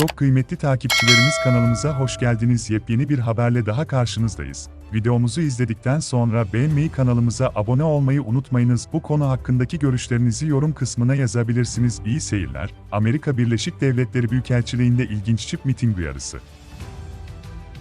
Çok kıymetli takipçilerimiz kanalımıza hoş geldiniz. Yepyeni bir haberle daha karşınızdayız. Videomuzu izledikten sonra beğenmeyi kanalımıza abone olmayı unutmayınız. Bu konu hakkındaki görüşlerinizi yorum kısmına yazabilirsiniz. İyi seyirler. Amerika Birleşik Devletleri Büyükelçiliğinde ilginç çip miting uyarısı.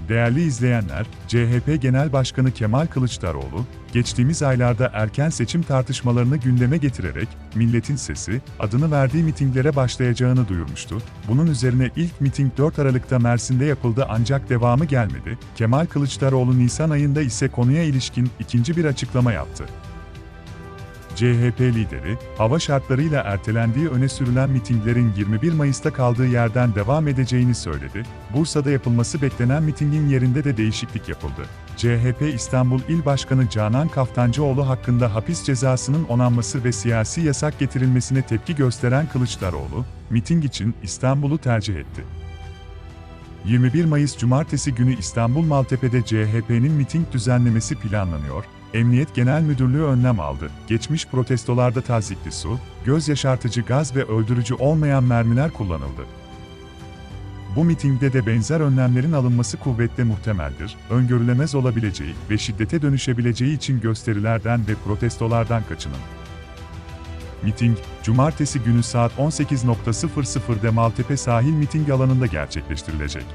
Değerli izleyenler, CHP Genel Başkanı Kemal Kılıçdaroğlu, geçtiğimiz aylarda erken seçim tartışmalarını gündeme getirerek, Milletin Sesi, adını verdiği mitinglere başlayacağını duyurmuştu. Bunun üzerine ilk miting 4 Aralık'ta Mersin'de yapıldı ancak devamı gelmedi. Kemal Kılıçdaroğlu Nisan ayında ise konuya ilişkin ikinci bir açıklama yaptı. CHP lideri, hava şartlarıyla ertelendiği öne sürülen mitinglerin 21 Mayıs'ta kaldığı yerden devam edeceğini söyledi. Bursa'da yapılması beklenen mitingin yerinde de değişiklik yapıldı. CHP İstanbul İl Başkanı Canan Kaftancıoğlu hakkında hapis cezasının onanması ve siyasi yasak getirilmesine tepki gösteren Kılıçdaroğlu, miting için İstanbul'u tercih etti. 21 Mayıs Cumartesi günü İstanbul Maltepe'de CHP'nin miting düzenlemesi planlanıyor. Emniyet Genel Müdürlüğü önlem aldı. Geçmiş protestolarda tazikli su, göz yaşartıcı gaz ve öldürücü olmayan mermiler kullanıldı. Bu mitingde de benzer önlemlerin alınması kuvvetle muhtemeldir, öngörülemez olabileceği ve şiddete dönüşebileceği için gösterilerden ve protestolardan kaçının. Miting, Cumartesi günü saat 18.00'de Maltepe Sahil Miting alanında gerçekleştirilecek.